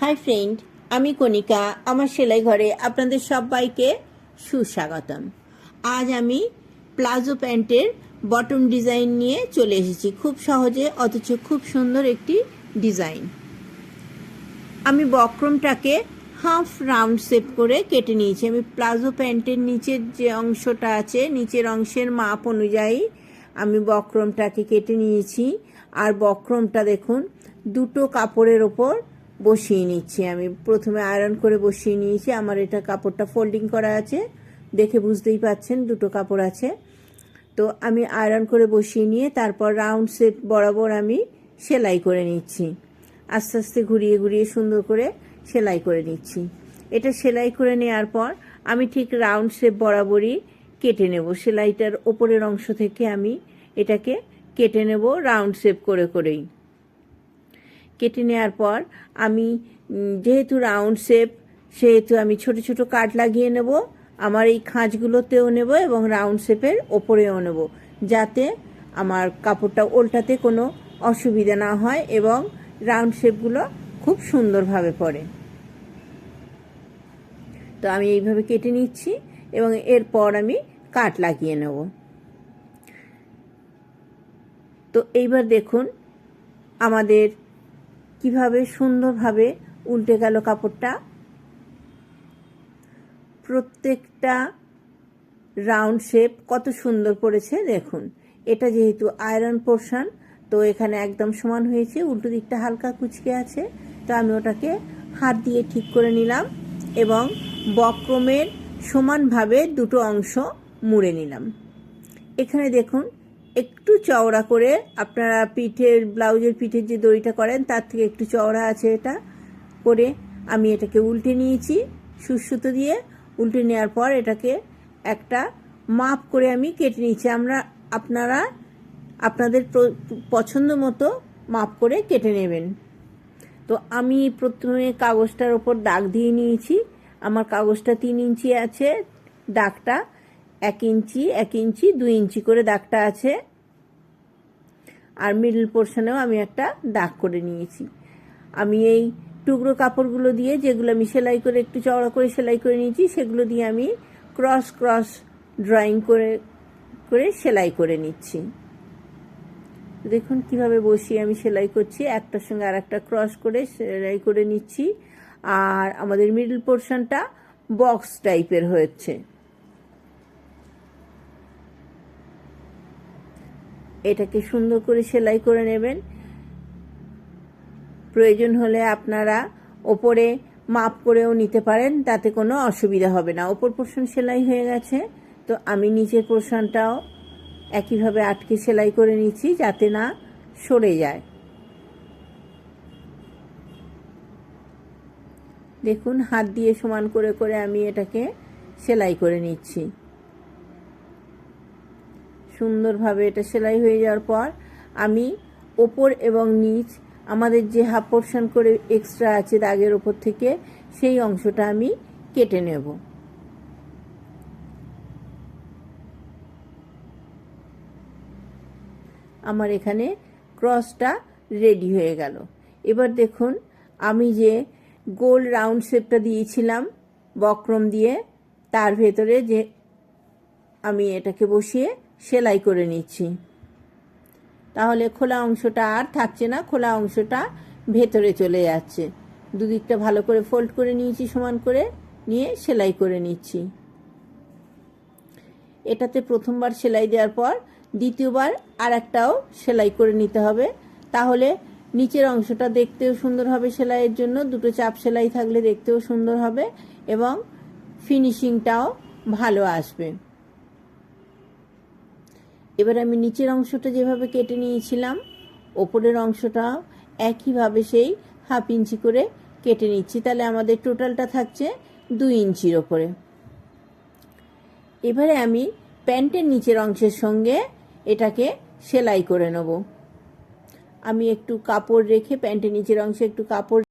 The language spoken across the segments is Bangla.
হাই ফ্রেন্ড আমি কণিকা, আমার সেলাই ঘরে আপনাদের সবাইকে সুস্বাগতম। আজ আমি প্লাজো প্যান্টের বটম ডিজাইন নিয়ে চলে এসেছি। খুব সহজে, অথচ খুব সুন্দর একটি ডিজাইন। আমি বক্রমটাকে হাফ রাউন্ড শেপ করে কেটে নিয়েছি। আমি প্লাজো প্যান্টের নিচের যে অংশটা আছে, নিচের অংশের মাপ অনুযায়ী আমি বক্রমটাকে কেটে নিয়েছি। আর বক্রমটা দেখুন, দুটো কাপড়ের ওপর বসিয়ে নিচ্ছি আমি। প্রথমে আয়রন করে বসিয়ে নিয়েছি। আমার এটা কাপড়টা ফোল্ডিং করা আছে। দেখে বুঝতেই পাচ্ছেন, দুটো কাপড় আছে। তো আমি আয়রন করে বসিয়ে নিয়ে তারপর রাউন্ড শেপ বরাবর আমি সেলাই করে নিচ্ছি। আস্তে আস্তে ঘুরিয়ে ঘুরিয়ে সুন্দর করে সেলাই করে নিচ্ছি। এটা সেলাই করে নেওয়ার পর আমি ঠিক রাউন্ড শেপ বরাবরই কেটে নেব। সেলাইটার ওপরের অংশ থেকে আমি এটাকে কেটে নেব রাউন্ড শেপ করে করেই। কেটে নেওয়ার পর আমি যেহেতু রাউন্ড শেপ সেহেতু আমি ছোট ছোট কাট লাগিয়ে নেব, আমার এই খাঁজগুলোতেও নেব এবং রাউন্ড শেপের ওপরেও নেব, যাতে আমার কাপড়টা ওল্টাতে কোনো অসুবিধা না হয় এবং রাউন্ড শেপগুলো খুব সুন্দরভাবে পড়ে তো আমি এইভাবে কেটে নিচ্ছি এবং এরপর আমি কাট লাগিয়ে নেব। তো এইবার দেখুন, আমাদের কীভাবে সুন্দরভাবে উল্টে গেল কাপড়টা। প্রত্যেকটা রাউন্ড শেপ কত সুন্দর পড়েছে, দেখুন। এটা যেহেতু আয়রন পোর্শন, তো এখানে একদম সমান হয়েছে, উল্টো দিকটা হালকা কুচকে আছে, তো আমি ওটাকে হাত দিয়ে ঠিক করে নিলাম এবং বক্রমের সমানভাবে দুটো অংশ মুড়ে নিলাম। এখানে দেখুন একটু চওড়া করে আপনারা পিঠের, ব্লাউজের পিঠের যে দড়িটা করেন, তার থেকে একটু চওড়া আছে এটা করে আমি এটাকে উল্টে নিয়েছি, সুসুতো দিয়ে উল্টে নেওয়ার পর এটাকে একটা মাপ করে আমি কেটে নিয়েছি। আমরা, আপনারা আপনাদের পছন্দ মতো মাপ করে কেটে নেবেন। তো আমি প্রথমে কাগজটার ওপর দাগ দিয়ে নিয়েছি। আমার কাগজটা তিন ইঞ্চি আছে, দাগটা এক ইঞ্চি এক ইঞ্চি, দুই ইঞ্চি করে দাগটা আছে। আর মিডল পোর্শনেও আমি একটা দাগ করে নিয়েছি। আমি এই টুকরো কাপড়গুলো দিয়ে যেগুলো আমি সেলাই করে একটু চওড়া করে সেলাই করে নিয়েছি, সেগুলো দিয়ে আমি ক্রস ক্রস ড্রয়িং করে করে সেলাই করে নিচ্ছি। দেখুন কীভাবে বসিয়ে আমি সেলাই করছি। একটার সঙ্গে আর একটা ক্রস করে সেলাই করে নিচ্ছি। আর আমাদের মিডল পোর্শনটা বক্স টাইপের হয়েছে। এটাকে সুন্দর করে সেলাই করে নেবেন। প্রয়োজন হলে আপনারা ওপরে মাপ করেও নিতে পারেন, তাতে কোনো অসুবিধা হবে না। ওপর পোর্শন সেলাই হয়ে গেছে। তো আমি নিচের পোর্শনটাও একইভাবে আটকে সেলাই করে নিচ্ছি যাতে না সরে যায়। দেখুন, হাত দিয়ে সমান করে করে আমি এটাকে সেলাই করে নিচ্ছি। সুন্দরভাবে এটা সেলাই হয়ে যাওয়ার পর আমি ওপর এবং নিচ আমাদের যে হাফ পোর্শন করে এক্সট্রা আছে দাগের ওপর থেকে সেই অংশটা আমি কেটে নেব। আমার এখানে ক্রসটা রেডি হয়ে গেল। এবার দেখুন, আমি যে গোল রাউন্ড শেপটা দিয়েছিলাম বক্রম দিয়ে, তার ভেতরে যে আমি এটাকে বসিয়ে সেলাই করে নিচ্ছি। তাহলে খোলা অংশটা আর থাকছে না, খোলা অংশটা ভেতরে চলে যাচ্ছে। দুদিকটা ভালো করে ফোল্ড করে নিয়েছি, সমান করে নিয়ে সেলাই করে নিচ্ছি। এটাতে প্রথমবার সেলাই দেওয়ার পর দ্বিতীয়বার আর একটাও সেলাই করে নিতে হবে। তাহলে নিচের অংশটা দেখতেও সুন্দর হবে সেলাইয়ের জন্য, দুটো চাপ সেলাই থাকলে দেখতেও সুন্দর হবে এবং ফিনিশিংটাও ভালো আসবে। এবার আমি নিচের অংশটা যেভাবে কেটে নিয়েছিলাম, ওপরের অংশটা একইভাবে সেই হাফ ইঞ্চি করে কেটে নিচ্ছি। তাহলে আমাদের টোটালটা থাকছে দুই ইঞ্চির ওপরে। এবারে আমি প্যান্টের নিচের অংশের সঙ্গে এটাকে সেলাই করে নেব। আমি একটু কাপড় রেখে প্যান্টের নিচের অংশে একটু কাপড়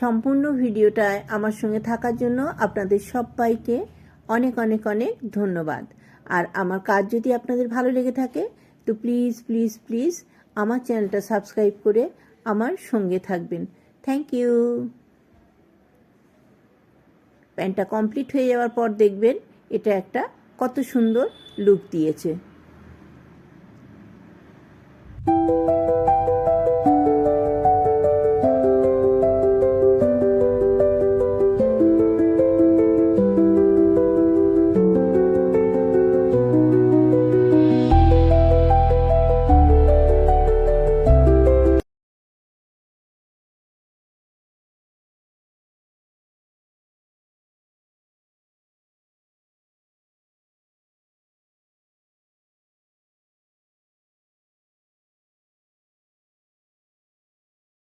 সম্পূর্ণ ভিডিওটায় আমার সঙ্গে থাকার জন্য আপনাদের সবাইকে অনেক অনেক অনেক ধন্যবাদ। আর আমার কাজ যদি আপনাদের ভালো লেগে থাকে, তো প্লিজ প্লিজ প্লিজ আমার চ্যানেলটা সাবস্ক্রাইব করে আমার সঙ্গে থাকবেন। থ্যাংক ইউ প্যান্টটা কমপ্লিট হয়ে যাওয়ার পর দেখবেন এটা একটা কত সুন্দর লুক দিয়েছে।